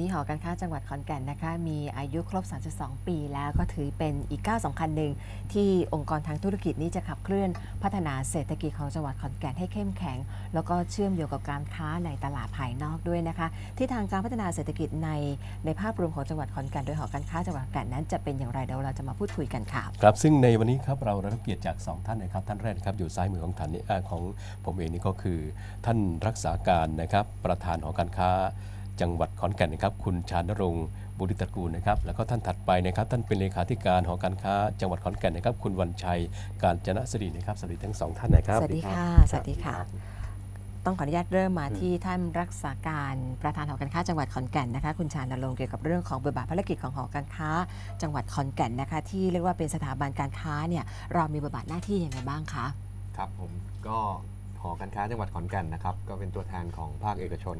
นี้หอการค้าจังหวัดขอนแก่นนะคะ มีอายุครบ 32 ปีแล้วก็ถือเป็นอีกก้าวสำคัญหนึ่งที่องค์กรทางธุรกิจนี้จะขับเคลื่อนพัฒนาเศรษฐกิจของจังหวัดขอนแก่นให้เข้มแข็ง แล้วก็เชื่อมโยงกับการค้าในตลาดภายนอกด้วยนะคะที่ทางการพัฒนาเศรษฐกิจในในภาพรวมของจังหวัดขอนแก่นโดยหอการค้าจังหวัดขอนแก่นนั้นจะเป็นอย่างไรเดี๋ยวเราจะมาพูดคุยกันค่ะครับซึ่งในวันนี้ครับเราได้รับเกียรติจาก 2 ท่านนะครับท่านแรกครับอยู่ซ้ายมือของท่านนี่ของผมเองนี่ก็คือ ท่านรักษาการนะครับประธานหอการค้า จังหวัดขอนแก่นนะครับ คุณชานรงค์บุริตระกูลนะครับ แล้วก็ท่านถัดไปนะครับ ท่านเป็นเลขาธิการหอการค้า จังหวัดขอนแก่นนะครับ คุณวันชัย การจนะสิรินะครับ สวัสดีทั้งสองท่านนะครับ สวัสดีค่ะ สวัสดีค่ะ ต้องขออนุญาตเริ่มมาที่ท่านรักษาการประธานหอการค้าจังหวัดขอนแก่นนะคะ คุณชาญนรงค์เกี่ยวกับเรื่องของบทบาทภารกิจของหอการค้า จังหวัดขอนแก่นนะคะ ที่เรียกว่าเป็นสถาบันการค้าเนี่ย เรามีบทบาทหน้าที่ยังไงบ้างคะ ครับผม ก็หอการค้าจังหวัดขอนแก่นนะครับ ก็เป็นตัวแทนของภาคเอกชน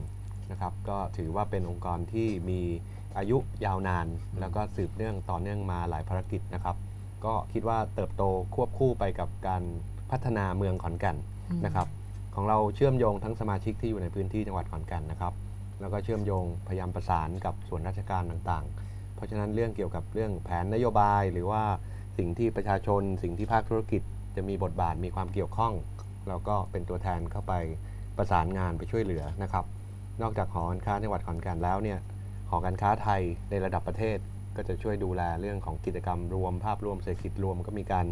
นะครับก็ถือว่าเป็นองค์กรที่มีอายุยาวนาน แล้วก็สืบเนื่องต่อเนื่องมาหลายภารกิจนะครับ ก็คิดว่าเติบโตควบคู่ไปกับการพัฒนาเมืองขอนแก่นอืมนะครับ ของเราเชื่อมโยงทั้งสมาชิกที่อยู่ในพื้นที่จังหวัดขอนแก่นนะครับ แล้วก็เชื่อมโยงพยายามประสานกับส่วนราชการต่างๆ เพราะฉะนั้นเรื่องเกี่ยวกับเรื่องแผนนโยบาย หรือว่าสิ่งที่ประชาชน สิ่งที่ภาคธุรกิจ จะมีบทบาทมีความเกี่ยวข้อง เราก็เป็นตัวแทนเข้าไปประสานงานไปช่วยเหลือนะครับ นอกจากหอการค้าจังหวัดขอนแก่นแล้วเนี่ยหอการค้าไทยในระดับประเทศ ก็จะช่วยดูแลเรื่องของกิจกรรมรวม ภาพรวมเศรษฐกิจรวมก็มีการ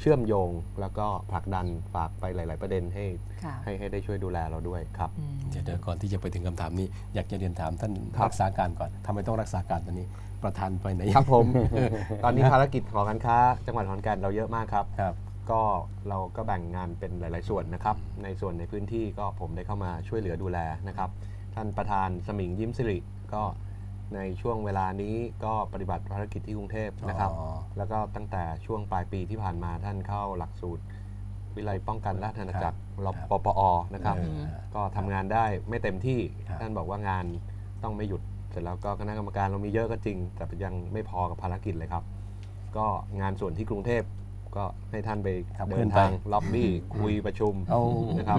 เชื่อมโยง แล้วก็ผลักดันฝากไปหลาย ๆ ประเด็นให้ค่ะให้ให้ได้ช่วยดูแลเราด้วยครับ อืม เดี๋ยวเดี๋ยวก่อนที่จะไปถึงคำถามนี้ อยากจะเรียนถามท่านครับ รักษาการก่อนทำไมต้องรักษาการตอนนี้ ประธานไปไหนครับผม ตอนนี้ภารกิจหอการค้า จังหวัดขอนแก่นเราเยอะมากครับ ครับ ก็เราก็แบ่งงานเป็นหลาย ๆ ส่วนนะครับ ในส่วนในพื้นที่ก็ผมได้เข้ามาช่วยเหลือดูแลนะครับ ท่านประธานสมิงยิ้มสิริก็ในช่วงเวลานี้ก็ปฏิบัติภารกิจที่กรุงเทพนะครับ อ๋อ แล้วก็ตั้งแต่ช่วงปลายปีที่ผ่านมาท่านเข้าหลักสูตร วิไลป้องกันราชอาณาจักรรครับ ปปอนะครับ เออ ก็ทำงานได้ไม่เต็มที่ ครับ ท่านบอกว่างานต้องไม่หยุด เสร็จแล้วก็คณะกรรมการเรามีเยอะก็จริง แต่ยังไม่พอกับภารกิจเลยครับ ก็งานส่วนที่กรุงเทพ ก็ให้ท่านไปครับเดิเพื่อนนไป ทางล็อบบี้คุยประชุมเอานะครับ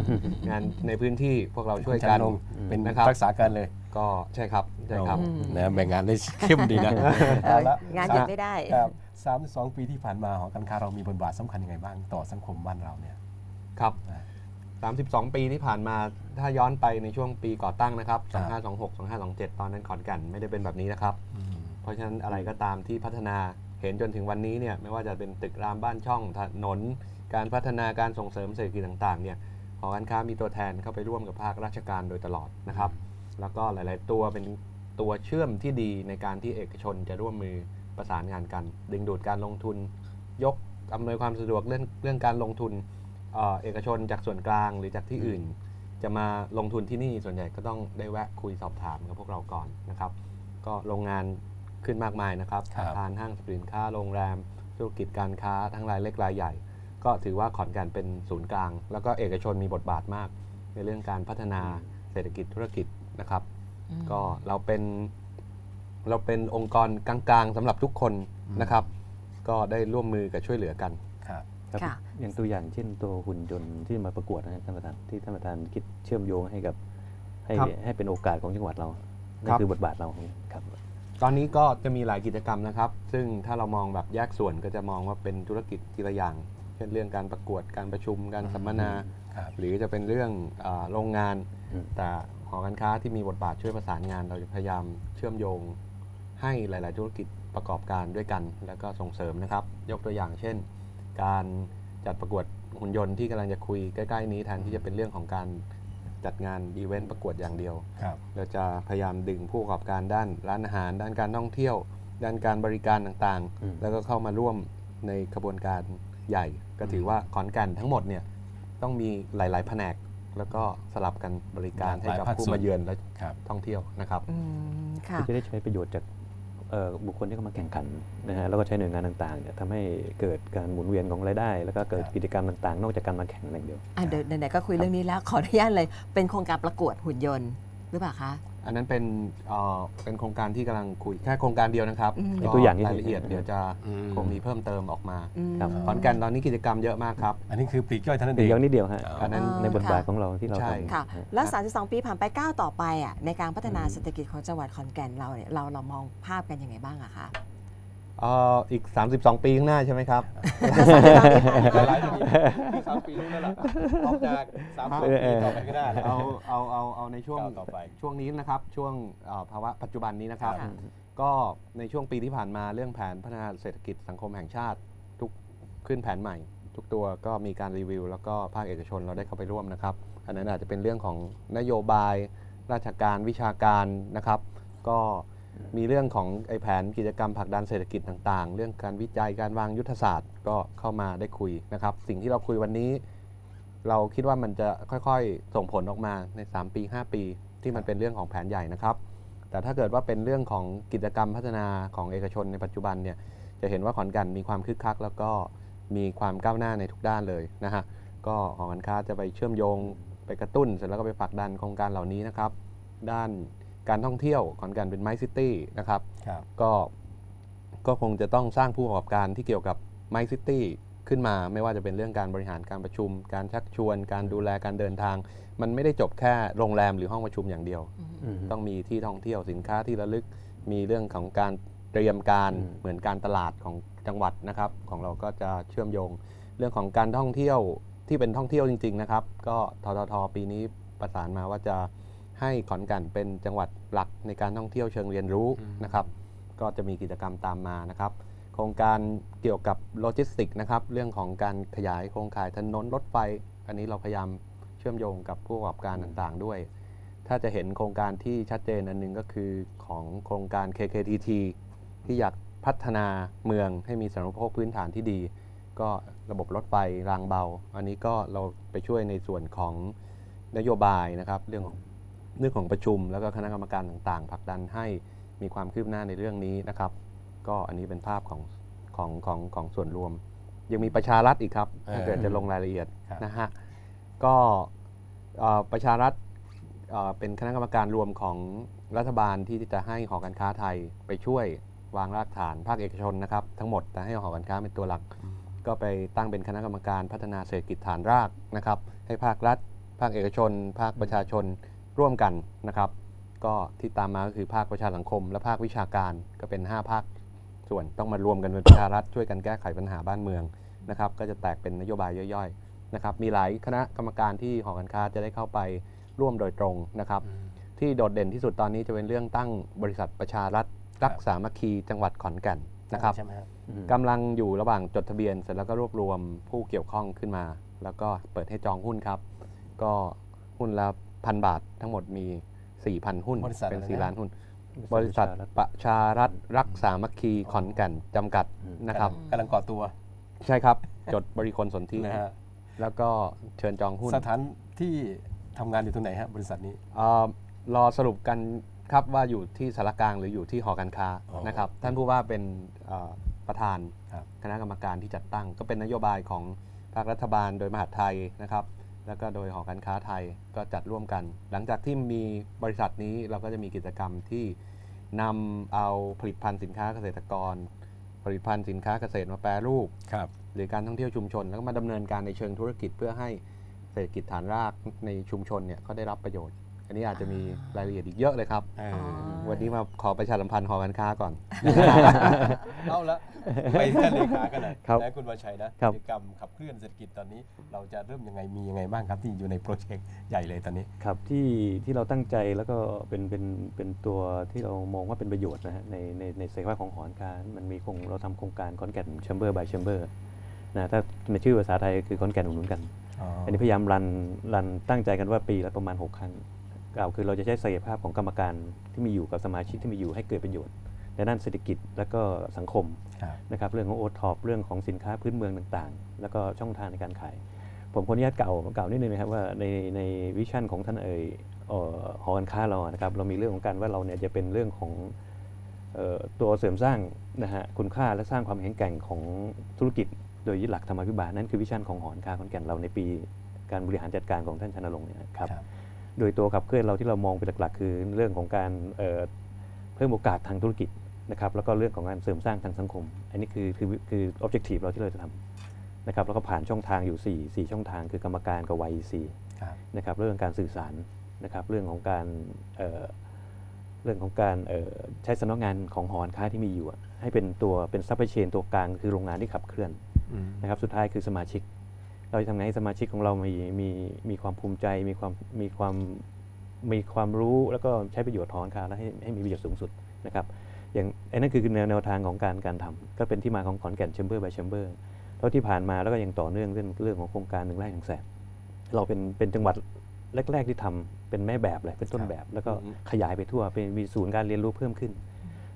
งานในพื้นที่พวกเราช่วยจักันลงเป็นนะครับ รักษาการเลยก็ใช่ครับใช่ครับอืมนะแบ่งงานได้เข้มดีนะ เออเอาละงานหยุดไม่ได้ ครับสามสองปีที่ผ่านมาหอการค้าเรามีบทบาทสำคัญยังไงบ้างต่อสังคมบ้านเราเนี่ย ครับอ่า32 ปีที่ผ่านมา ถ้าย้อนไปในช่วงปีก่อตั้งนะครับ ครับ 2526 2527 ตอนนั้นขอนแก่นไม่ได้เป็นแบบนี้นะครับอืมเพราะฉะนั้นอะไรก็ตามที่พัฒนา เห็นจนถึงวันนี้เนี่ยไม่ว่าจะเป็นตึกรามบ้านช่องถนน การพัฒนาการส่งเสริมเศรษฐกิจต่างๆเนี่ยหอการค้ามีตัวแทนเข้าไปร่วมกับภาคราชการโดยตลอดนะครับ แล้วก็หลาย ๆ ตัวเป็นตัวเชื่อมที่ดีในการที่เอกชนจะร่วมมือประสานงานกัน ดึงดูดการลงทุน ยกอำนวยความสะดวกเรื่องเรื่องการลงทุนเอเอกชนจากส่วนกลางหรือจากที่อื่น จะมาลงทุนที่นี่ส่วนใหญ่ก็ต้องได้แวะคุยสอบถามกับพวกเราก่อนนะครับ ก็โรงงาน ขึ้นมากมายนะครับครับ อาคารห้างสรรพสินค้าโรงแรม ธุรกิจการค้าทั้งรายเล็กรายใหญ่ ก็ถือว่าขอนแก่นเป็นศูนย์กลาง แล้วก็เอกชนมีบทบาทมาก ในเรื่องการพัฒนาเศรษฐกิจธุรกิจนะครับ อืม ก็เราเป็นเราเป็นองค์กรกลางๆสำหรับทุกคนนะครับ ก็ได้ร่วมมือกับช่วยเหลือกัน ครับ ครับค่ะ อย่างตัวอย่างเช่นตัวหุ่นยนต์ที่มาประกวดนะครับท่านประธานที่ท่านประธานคิดเชื่อมโยงให้กับให้ครับให้เป็นโอกาสของจังหวัดเรานั่ครันบคือบทบาทเราครับ ตอนนี้ก็จะมีหลายกิจกรรมนะครับ ซึ่งถ้าเรามองแบบแยกส่วนก็จะมองว่าเป็นธุรกิจทีละอย่าง เช่นเรื่องการประกวด การประชุม การสัมมนาครับหรือจะเป็นเรื่องอาโรงงานอืมแต่หอการค้าที่มีบทบาทช่วยประสานงาน เราจะพยายามเชื่อมโยง ให้หลาย ๆ ธุรกิจประกอบการด้วยกัน แล้วก็ส่งเสริมนะครับ ยกตัวอย่างเช่น การจัดประกวดหุ่นยนต์ที่กำลังจะคุยใกล้ ๆ นี้แทนที่จะเป็นเรื่องของการ จัดงานอีเวนต์ประกวดอย่างเดียว ครับ เราจะพยายามดึงผู้ประกอบการด้านร้านอาหาร ด้านการท่องเที่ยว ด้านการบริการต่างอืม ๆ แล้วก็เข้ามาร่วมในกระบวนการใหญ่ ก็ถือว่าขอนแก่นทั้งหมดเนี่ยต้องมีหลาย ๆ แผนก แล้วก็สลับกันบริการให้กับหลายภาคผู้ส่วนมาเยือนและครับ ท่องเที่ยวนะครับ อืมค่ะก็จะได้ใช้ประโยชน์จากเอ่อ บุคคลที่เข้ามาแข่งขันนะฮะแล้วก็ใช้หน่วยงานต่างๆเนี่ยทำให้เกิดการหมุนเวียนของรายได้ แล้วก็เกิดครับกิจกรรมต่างๆ นอกจากการมาแข่งอย่างเดียวอะเดี๋ยวไหนๆก็คุยเรื่องนี้แล้วขออนุญาตเลยเป็นโครงการประกวดหุ่นยนต์หรือเปล่าคะ อันนั้นเป็นเอ่อเป็นโครงการที่กำลังคุยแค่โครงการเดียวนะครับอืมเป็นตัวอย่างที่รายละเอียดเดี๋ยวจะอืม คงมีเพิ่มเติมออกมาอืมครับ ขอนแก่นตอนนี้กิจกรรมเยอะมากครับ อันนี้คือปลีกย่อยเท่านั้นเอเดี๋ยวงนิดเดียวฮะอ๋ออันนั้น ในบทบาทค่ะของเราที่เราใช่ ทำค่ะฮะ แล้ว 32 ปีผ่านไปก้าวต่อไปอะในการพัฒนาเศรษฐกิจของจังหวัดขอนแก่นเราเนี่ยเราเรามองภาพกันยังไงบ้างอะคะเอ่ออีก 32 ปีข้างหน้าใช่ไหมครับ หลายๆปีสามปีรู้แล้วล่ะออกจากสามปีต่อไปก็ได้เอาเอาเอาเอาในช่วงก้าวต่อไป ช่วงนี้นะครับ ช่วงเอ่อภาวะปัจจุบันนี้นะครับ ค่ะ ก็ในช่วงปีที่ผ่านมาเรื่องแผนพัฒนาเศรษฐกิจสังคมแห่งชาติ ทุกขึ้นแผนใหม่ ทุกตัวก็มีการรีวิว แล้วก็ภาคเอกชนเราได้เข้าไปร่วมนะครับ อันนั้นอาจจะเป็นเรื่องของนโยบาย ราชการวิชาการนะครับ ก็ มีเรื่องของไอแผนกิจกรรมผลักดันเศรษฐกิจต่าง ๆ เรื่องการวิจัยการวางยุทธศาสตร์ก็เข้ามาได้คุยนะครับ สิ่งที่เราคุยวันนี้ เราคิดว่ามันจะค่อยๆ ส่งผลออกมาใน 3 ปี 5 ปี ที่มันเป็นเรื่องของแผนใหญ่นะครับ แต่ถ้าเกิดว่าเป็นเรื่องของกิจกรรมพัฒนาของเอกชนในปัจจุบันเนี่ยจะเห็นว่าขอนแก่นมีความคึกคัก แล้วก็มีความก้าวหน้าในทุกด้านเลยนะฮะก็หอการค้าจะไปเชื่อมโยงไปกระตุ้น เสร็จแล้วก็ไปผลักดันโครงการเหล่านี้นะครับ ด้าน การท่องเที่ยวขอนแก่นเป็นไมซิตี้นะครับครับก็ก็คงจะต้องสร้างผู้ประกอบการที่เกี่ยวกับไมซิตี้ขึ้นมาไม่ว่าจะเป็นเรื่องการบริหารการประชุม การชักชวน การดูแลการเดินทาง มันไม่ได้จบแค่โรงแรมหรือห้องประชุมอย่างเดียวอืมต้องมีที่ท่องเที่ยวสินค้าที่ระลึก มีเรื่องของการเตรียมการอืมเหมือนการตลาดของจังหวัดนะครับ ของเราก็จะเชื่อมโยง เรื่องของการท่องเที่ยวที่เป็นท่องเที่ยวจริง ๆ นะครับ ก็ทททปีนี้ประสานมาว่าจะ ให้ขอนแก่นเป็นจังหวัดหลักในการท่องเที่ยวเชิงเรียนรู้อืมนะครับ ก็จะมีกิจกรรมตามมานะครับ โครงการเกี่ยวกับโลจิสติกนะครับ เรื่องของการขยายโครงข่ายถนนรถไฟ อันนี้เราพยายามเชื่อมโยงกับผู้ประกอบการต่างๆ ด้วย ถ้าจะเห็นโครงการที่ชัดเจนอันหนึงก็คือของโครงการ KKTT ที่อยากพัฒนาเมืองให้มีสาธารณูปโภคพื้นฐานที่ดี ก็ระบบรถไฟรางเบา อันนี้ก็เราไปช่วยในส่วนของนโยบายนะครับ เรื่องของ เรื่องของประชุมแล้วก็คณะกรรมการต่างๆผลักดันให้มีความคืบหน้าในเรื่องนี้นะครับ ก็อันนี้เป็นภาพของของของของส่วนรวม ยังมีประชารัฐอีกครับถ้าเกิดจะลงรายละเอียดครับนะฮะก็เอ่อประชารัฐเอ่อเป็นคณะกรรมการรวมของรัฐบาลที่จะให้หอการค้าไทยไปช่วยวางรากฐานภาคเอกชนนะครับ ทั้งหมดแต่ให้หอการค้าเป็นตัวหลัก ก็ไปตั้งเป็นคณะกรรมการพัฒนาเศรษฐกิจฐานรากนะครับ ให้ภาครัฐ ภาคเอกชน ภาคประชาชน ร่วมกันนะครับ ก็ที่ตามมาก็คือภาคประชาสังคม และภาควิชาการก็เป็น 5 ภาคส่วนต้องมารวมกันเป็นประชารัฐช่วยกันแก้ไขปัญหาบ้านเมืองนะครับ ก็จะแตกเป็นนโยบายย่อยๆนะครับ มีหลายคณะกรรมการที่หอการค้าจะได้เข้าไปร่วมโดยตรงนะครับ ที่โดดเด่นที่สุดตอนนี้จะเป็นเรื่องตั้งบริษัทประชารัฐรักสามัคคีจังหวัดขอนแก่นนะครับใช่ไหมครับอืมกำลังอยู่ระหว่างจดทะเบียนเสร็จแล้วก็รวบรวมผู้เกี่ยวข้องขึ้นมา แล้วก็เปิดให้จองหุ้นครับ ก็หุ้นละ พันบาททั้งหมดมี 4,000 หุ้น บริษัทเป็น อะไรนะ 4 ล้านหุ้น บริษัทประชารัฐรักสามัคคีขอนแก่นจำกัดอืมนะครับ กำลังก่อตัวใช่ครับ จดบริคลสนธินะฮะแล้วก็เชิญจองหุ้นสถานที่ทำงานอยู่ตรงไหนฮะบริษัทนี้ เอ่อรอสรุปกันครับว่าอยู่ที่สารกลางหรืออยู่ที่หอการค้าอ๋อนะครับ ท่านผู้ว่าเป็นเอ่อประธานครับ คณะกรรมการที่จัดตั้ง ก็เป็นนโยบายของภาครัฐบาลโดยมหาดไทยนะครับ แล้วก็โดยหอการค้าไทยก็จัดร่วมกัน หลังจากที่มีบริษัทนี้เราก็จะมีกิจกรรมที่นำเอาผลิตภัณฑ์สินค้าเกษตรกร ผลิตภัณฑ์สินค้าเกษตรมาแปรรูปครับหรือการท่องเที่ยวชุมชน แล้วก็มาดำเนินการในเชิงธุรกิจเพื่อให้เศรษฐกิจฐานรากในชุมชนเนี่ยเขาได้รับประโยชน์ อันนี้อาจจะมีรายละเอียดอีกเยอะเลยครับเออวันนี้มาขอประชาสัมพันธ์หอการค้าก่อน เอาละไปท่านเลขากันหน่อยครับนะคุณวชัยนะครับ กิจกรรมขับเคลื่อนเศรษฐกิจตอนนี้ เราจะเริ่มยังไงมียังไงบ้างครับที่อยู่ในโปรเจกต์ใหญ่เลยตอนนี้ ครับที่ที่เราตั้งใจแล้วก็เป็นเป็นเป็นตัวที่เรามองว่าเป็นประโยชน์นะฮะในในในศักยภาพของหอการมันมีโครงเราทำโครงการคอนแก่นแชมเบอร์บายแชมเบอร์นะถ้าในชื่อภาษาไทยคือคอนแก่นอุดหนุนกัน อันนี้พยายามรันรันตั้งใจกันว่าปีละประมาณ 6 ครั้ง กล่าวคือเราจะใช้ศักยภาพของกรรมการที่มีอยู่กับสมาชิกที่มีอยู่ให้เกิดประโยชน์ ในด้านเศรษฐกิจและก็สังคมครับนะครับเรื่องของโอท็อปเรื่องของสินค้าพื้นเมืองต่างๆ แล้วก็ช่องทางในการขาย ผมขออนุญาตเกล่าวเกล่าวนิดนึงนะครับว่าในในวิชั่นของท่านเอ่ยเอ่อหอการค้าเรานะครับเรามีเรื่องของการว่าเราเนี่ยจะเป็นเรื่องของเอ่อตัวเสริมสร้างนะฮะคุณค่าและสร้างความแข็งแกร่งของธุรกิจโดยยึดหลักธรรมาภิบาลนั่นคือวิชั่นของหอการค้าขอนแก่นเราในปีการบริหารจัดการของท่านชนรงค์เนี่ยนะครับครับ โดยตัวขับเคลื่อนเราที่เรามองเป็นหลักๆ คือเรื่องของการเอ่อเพิ่มโอกาสทางธุรกิจนะครับแล้วก็เรื่องของการเสริมสร้างทางสังคม อันนี้คือคือคือ objective เราที่เราจะทำนะครับแล้วก็ผ่านช่องทางอยู่ 4 4 ช่องทางคือกรรมการกับ YEC ครับนะครับเรื่องการสื่อสารนะครับเรื่องของการเอ่อเรื่องของการเอ่อใช้สำนักงานของหอการค้าที่มีอยู่อะให้เป็นตัวเป็นซัพพลายเชนตัวกลางคือโรงงานที่ขับเคลื่อนอืมนะครับสุดท้ายคือสมาชิก เราจะทำไงให้สมาชิกของเรามีมีมีความภูมิใจ มีความมีความมีความรู้แล้วก็ใช้ประโยชน์ถอนคาและให้ให้มีประโยชน์สูงสุดนะครับอย่างไอ้นั่นคือแนวแนวทางของการการทำก็เป็นที่มาของขอนแก่นแชมเบอร์บายแชมเบอร์เท่าที่ผ่านมาแล้วก็ยังต่อเนื่องเรื่องเรื่องของโครงการหนึ่งไร่หนึ่งแสนเราเป็นเป็นจังหวัดแรก ๆที่ทำเป็นแม่แบบเลยเป็นต้นแบบ แล้วก็อืมขยายไปทั่วเป็นมีศูนย์การเรียนรู้เพิ่มขึ้น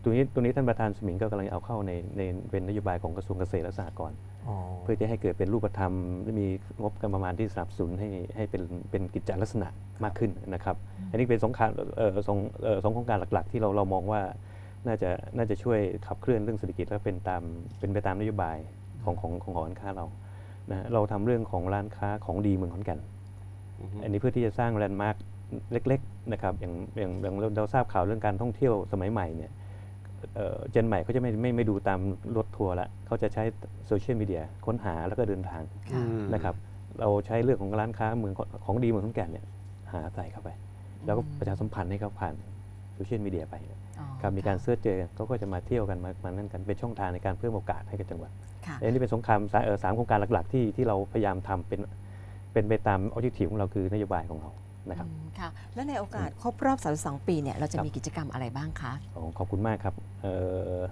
ตรงนี้ตรงนี้ท่านประธานสมิงก็กำลังเอาเข้าในในเป็นนโยบายของกระทรวงเกษตรและสหกรณ์อ๋อเพื่อจะให้เกิดเป็นรูปธรรมและมีงบประมาณที่สนับสนุนให้ให้เป็นเป็นกิจจลักษณะมากขึ้นนะครับ อันนี้เป็นสงครามเอ่อสองเอ่อสองโครงการหลัก ๆ ที่เราเรามองว่าน่าจะน่าจะช่วยขับเคลื่อนเรื่องเศรษฐกิจและเป็นตามเป็นไปตามนโยบายของของของหอการค้าเรานะฮะเราทำเรื่องของร้านค้าของดีเมืองขอนแก่นอือฮึอันนี้เพื่อที่จะสร้างแลนด์มาร์คเล็ก ๆ นะครับอย่างอย่างอย่างเราเราทราบข่าวเรื่องการท่องเที่ยวสมัยใหม่เนี่ย เอ่อเจนใหม่เขาจะไม่ไม่ไม่ดูตามรถทัวร์ละเขาจะใช้โซเชียลมีเดียค้นหาแล้วก็เดินทางค่ะนะครับเราใช้เรื่องของร้านค้าเมืองของของดีเมืองขอนแก่นเนี่ยหาใส่เข้าไป แล้วก็ประชาสัมพันธ์ให้เขาผ่านโซเชียลมีเดียไปอ๋อครับมีการเสิร์ชเจอเขาก็จะมาเที่ยวกันมามานั่นกันเป็นช่องทางในการเพิ่มโอกาสให้กับจังหวัดค่ะอันนี้เป็นสงครามสาเอ่อสามโครงการหลักๆ ที่ที่เราพยายามทำเป็นเป็นไปตามออบเจกตีของเราคือนโยบายของเรา นะครับอืมค่ะและในโอกาสครบรอบ 32 ปีเนี่ยเราจะครับมีกิจกรรมอะไรบ้างคะอ๋อขอบคุณมากครับเอ่อ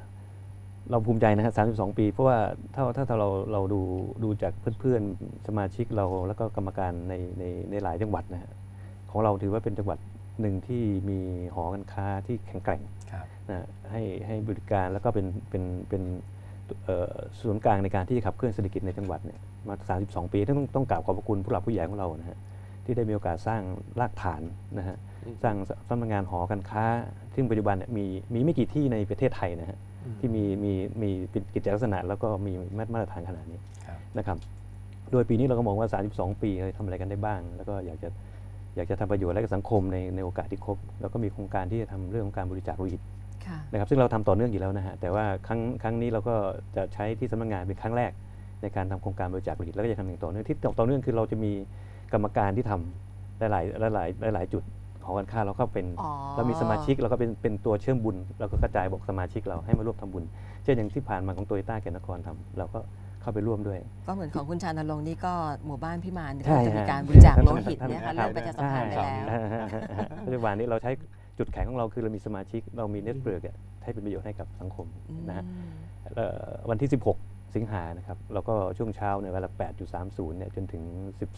เราภูมิใจนะฮะ32 ปี เพราะว่าถ้าถ้าถ้าเราเราดูดูจากเพื่อนๆ สมาชิกเราแล้วก็กรรมการในในในหลายจังหวัดนะฮะของเราถือว่าเป็นจังหวัดหนึ่งที่มีหอการค้าที่แข็งแกร่งครับนะให้ให้บริการแล้วก็เป็นเป็นเป็นเอ่อศูนย์กลางในการที่จะขับเคลื่อนเศรษฐกิจในจังหวัดเนี่ยมา 32 ปี ต้องต้องกราบขอบพระคุณผู้หลักผู้ใหญ่ของเรานะฮะ ที่ได้มีโอกาสสร้างรากฐานนะฮะสร้างสำนักงานหอการค้า ซึ่งปัจจุบันเนี่ยมีมีไม่กี่ที่ในประเทศไทยนะฮะที่มีมีมีเป็นกิจลักษณะแล้วก็มีมาตรฐานขนาดนี้ครับนะครับโดยปีนี้เราก็มองว่า 32 ปีเราทำอะไรกันได้บ้าง แล้วก็อยากจะอยากจะทำประโยชน์ให้กับสังคมในในโอกาสที่ครบแล้วก็มีโครงการที่จะทำเรื่องของการบริจาคโลหิตค่ะนะครับซึ่งเราทำต่อเนื่องอยู่แล้วนะฮะแต่ว่าครั้งครั้งนี้เราก็จะใช้ที่สำนักงานเป็นครั้งแรก ในการทำโครงการบริจาคโลหิตแล้วก็จะทำอย่างต่อเนื่องที่ต่อเนื่องคือเราจะมี กรรมการที่ทำหลายหลายหลายหลายหลายจุดของการค้าเราก็เป็นอ๋อ เรามีสมาชิกเราก็เป็นเป็นตัวเชื่อมบุญเราก็กระจายบอกสมาชิกเราให้มาร่วมทำบุญ เช่นอย่างที่ผ่านมาของโตโยต้าแก่นนครทำเราก็เข้าไปร่วมด้วย ก็เหมือนของคุณชานรงค์นี่ก็หมู่บ้านพิมานใช่ก็จะมีฮะการบริจาคโลหิตท่านเนี่ยค่ะท่านเริ่มประชาสัมพันธ์ไปแล้วใช่ปัจจุบันนี้เราใช้จุดแข็งของเราคือเรามีสมาชิกเรามีเน็ตเวิร์กให้เป็นประโยชน์ให้กับสังคมนะฮะอืมเอ่อวันที่ 16 สิงหานะครับเราก็ช่วงเช้าในยเวลา8.30เนี่ยจนถึง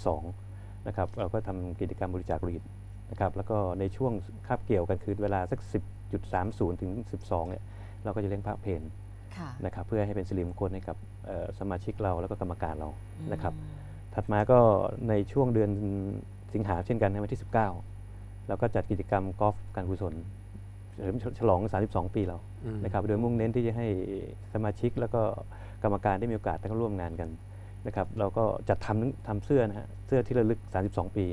12 นะครับเราก็ทำกิจกรรมบริจาคโลหิตนะครับแล้วก็ในช่วงคาบเกี่ยวกันคือเวลาสัก 10.30 ถึง 12เนี่ยเราก็จะเลี้ยงพระเพลค่ะนะครับเพื่อให้เป็นสิริมงคลให้กับเอ่อสมาชิกเราแล้วก็กรรมการเรานะครับอืมถัดมาก็ในช่วงเดือนสิงหาเช่นกันในวันที่ 19 เราก็จัดกิจกรรมกอล์ฟการกุศลเฉลิมฉลอง 32 ปีเราอืมนะครับโดยมุ่งเน้นที่จะให้สมาชิกแล้วก็กรรมการได้มีโอกาสได้เข้าร่วมงานกัน นะครับเราก็จัดทำทำเสื้อนะฮะเสื้อที่ระลึก 32 ปี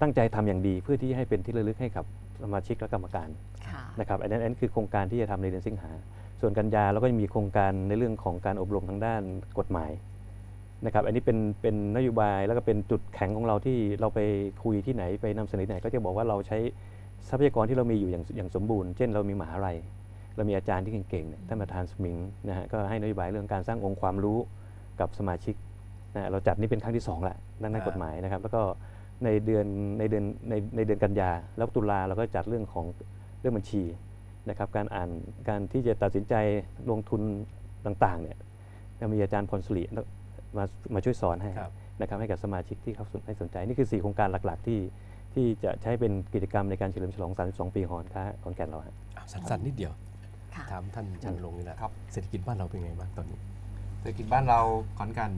ตั้งใจทำอย่างดีเพื่อที่ให้เป็นที่ระลึกให้กับสมาชิกและกรรมการค่ะนะครับอันนั้นอันนั้นคือโครงการที่จะทำในเดือนสิงหา ส่วนกันยาเราก็จะมีโครงการในเรื่องของการอบรมทางด้านกฎหมายนะครับอันนี้เป็นเป็นนโยบายแล้วก็เป็นจุดแข็งของเราที่เราไปคุยที่ไหนไปนำเสนอที่ไหน ก็จะบอกว่าเราใช้ทรัพยากรที่เรามีอยู่อย่างอย่างสมบูรณ์ เช่นเรามีมหาลัย เรามีอาจารย์ที่เก่งๆเนี่ยท่านประธานสมิงนะฮะก็ให้นโยบายเรื่องการสร้างองค์ความรู้ กับสมาชิกนะเราจัดนี่เป็นครั้งที่สองละด้านด้านกฎหมายนะครับ แล้วก็ในเดือนในเดือนในในเดือนกันยาแล้วตุลาเราก็จัดเรื่องของเรื่องบัญชีนะครับ การอ่านการที่จะตัดสินใจลงทุนต่างๆเนี่ยจะมีอาจารย์พลสลีมามาช่วยสอนให้ครับนะครับให้กับสมาชิกที่เขาสนให้สนใจ นี่คือ 4 โครงการหลักๆ ที่ที่จะใช้เป็นกิจกรรมในการเฉลิมฉลอง 32 ปีหอนค้าขอนแก่นเราฮะอะสั้นๆนิดเดียวค่ะถามท่านชันลงนี่แหละครับเศรษฐกิจบ้านเราเป็นไงบ้างตอนนี้ เศรษฐกิจบ้านเราขอนแก่น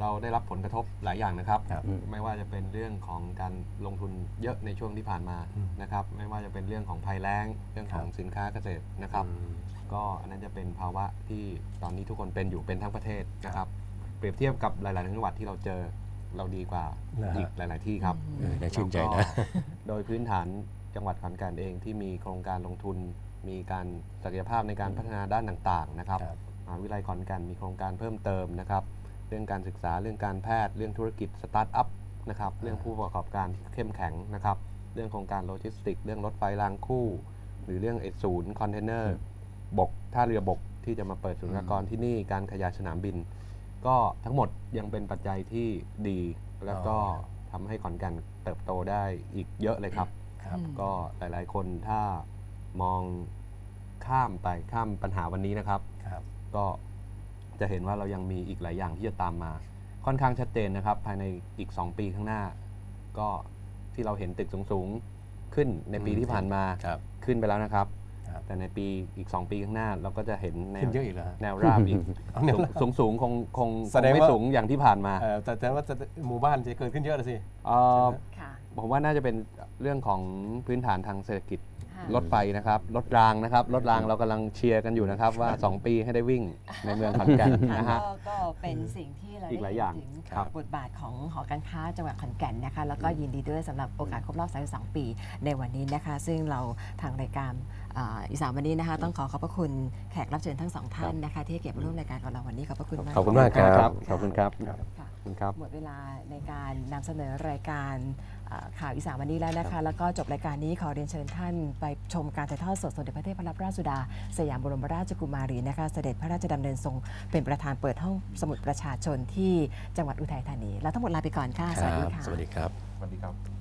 เราได้รับผลกระทบหลายอย่างนะครับ ครับไม่ว่าจะเป็นเรื่องของการลงทุนเยอะในช่วงที่ผ่านมาอืม นะครับ ไม่ว่าจะเป็นเรื่องของภัยแล้ง เรื่องของครับสินค้าเกษตรนะครับอืมก็อันนั้นจะเป็นภาวะที่ตอนนี้ทุกคนเป็นอยู่เป็นทั้งประเทศนะครับ เปรียบเทียบกับหลาย ๆ จังหวัดที่เราเจอเราดีกว่านะฮะ อีกหลาย ๆ ที่ครับ เออน่าชื่นใจนะ แล้วก็โดยพื้นฐานจังหวัดขอนแก่นเองที่มีโครงการลงทุน มีการศักยภาพในการพัฒนาด้านต่างๆนะครับ ครับม หาวิทยาลัยขอนแก่นมีโครงการเพิ่มเติมนะครับ เรื่องการศึกษาเรื่องการแพทย์ เรื่องธุรกิจสตาร์ทอัพนะครับเรื่องผู้ประกอบการที่เข้มแข็งนะครับ เรื่องโครงการโลจิสติกส์เรื่องรถไฟรางคู่ หรือเรื่องไอ้ศูนย์คอนเทนเนอร์บกท่าเรือบกที่จะมาเปิดศูนย์กากรที่นี่การขยายสนามบิน ก็ทั้งหมดยังเป็นปัจจัยที่ดี แล้วก็อ๋อทำให้ขอนแก่นเติบโตได้อีกเยอะเลยครับครับอืมก็หลาย ๆ คนถ้ามองข้ามไปข้ามปัญหาวันนี้นะครับครับ ก็จะเห็นว่าเรายังมีอีกหลายอย่างที่จะตามมา ค่อนข้างชัดเจนนะครับ ภายในอีก 2 ปีข้างหน้า ก็ที่เราเห็นตึกสูงๆขึ้นในปีอืมที่ผ่านมาครับขึ้นไปแล้วนะครับครับ แต่ในปีอีก 2 ปีข้างหน้าเราก็จะเห็นแนขึ้วนเยอะอีกแล้วฮะแนวราบอีกเอาแนวราบสูงสูงๆคงคงแสดงคงไม่ว่าสูงอย่างที่ผ่านมาเอ่อแต่แต่ว่าจะหมู่บ้านจะเกิดขึ้นเยอะเลยสิเอ่อค่ะ ผมว่าน่าจะเป็นเรื่องของพื้นฐานทางเศรษฐกิจค่ะ รถไฟนะครับ รถรางนะครับ รถรางเรากำลังเชียร์กันอยู่นะครับ ว่า 2 ปีให้ได้วิ่งในเมืองขอนแก่นค่ะนะฮะ ก็ก็เป็นสิ่งที่เราอีกหลายได้อย่างเห็นถึงครับ บทบาทของหอการค้าจังหวัดขอนแก่นนะคะ แล้วก็ยินดีด้วยสำหรับโอกาสครบรอบ 32 ปีในวันนี้นะคะ ซึ่งเราทางรายการอ่าอีสานวันนี้นะคะ ต้องขอขอบพระคุณแขกรับเชิญทั้งสองท่านนะคะ ที่ให้เกียรติมาร่วมรายการกับเราวันนี้ขอบพระคุณมากขอบคุณมาก ครับ ขอบคุณครับครับค่ะขอบคุณครับหมดเวลาในการนำเสนอรายการอ่า ข่าวอีสานวันนี้แล้วนะคะ แล้วก็จบรายการนี้ขอเรียนเชิญท่านไปชมการถ่ายทอดสดสมเด็จพระเทพรัตนราชสุดา สยามบรมราชกุมารีนะคะ เสด็จพระราชดำเนินทรงเป็นประธานเปิดห้องสมุดประชาชนที่จังหวัดอุทัยธานี แล้วทั้งหมดลาไปก่อนค่ะ สวัสดีค่ะ สวัสดีครับ สวัสดีครับ